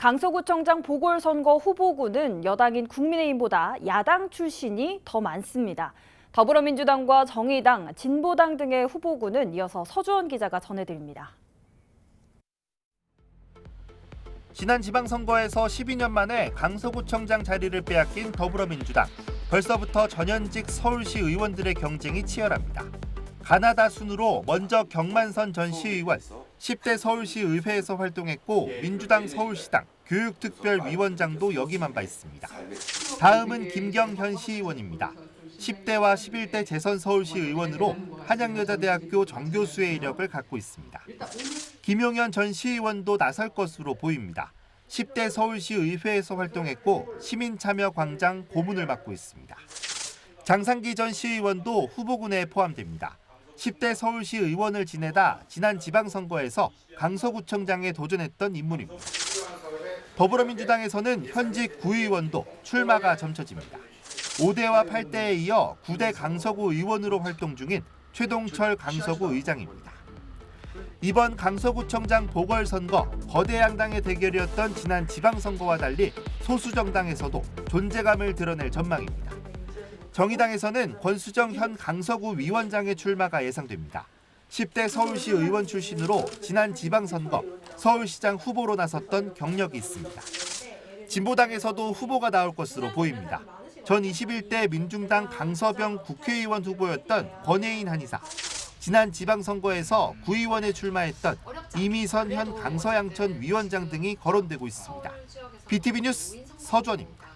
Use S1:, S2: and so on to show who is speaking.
S1: 강서구청장 보궐선거 후보군은 여당인 국민의힘보다 야당 출신이 더 많습니다. 더불어민주당과 정의당, 진보당 등의 후보군은 이어서 서주원 기자가 전해드립니다.
S2: 지난 지방선거에서 12년 만에 강서구청장 자리를 빼앗긴 더불어민주당. 벌써부터 전현직 서울시 의원들의 경쟁이 치열합니다. 가나다 순으로 먼저 경만선 전 시의원, 10대 서울시 의회에서 활동했고 민주당 서울시당 교육특별위원장도 역임한 바 있습니다. 다음은 김경현 시의원입니다. 10대와 11대 재선 서울시 의원으로 한양여자대학교 정교수의 이력을 갖고 있습니다. 김용현 전 시의원도 나설 것으로 보입니다. 10대 서울시 의회에서 활동했고 시민참여광장 고문을 맡고 있습니다. 장상기 전 시의원도 후보군에 포함됩니다. 10대 서울시 의원을 지내다 지난 지방선거에서 강서구청장에 도전했던 인물입니다. 더불어민주당에서는 현직 구의원도 출마가 점쳐집니다. 5대와 8대에 이어 9대 강서구 의원으로 활동 중인 최동철 강서구 의장입니다. 이번 강서구청장 보궐선거 거대 양당의 대결이었던 지난 지방선거와 달리 소수 정당에서도 존재감을 드러낼 전망입니다. 정의당에서는 권수정 현 강서구 위원장의 출마가 예상됩니다. 10대 서울시 의원 출신으로 지난 지방선거 서울시장 후보로 나섰던 경력이 있습니다. 진보당에서도 후보가 나올 것으로 보입니다. 전 21대 민중당 강서병 국회의원 후보였던 권혜인 한의사. 지난 지방선거에서 구의원에 출마했던 이미선 현 강서양천 위원장 등이 거론되고 있습니다. BTV 뉴스 서주원입니다.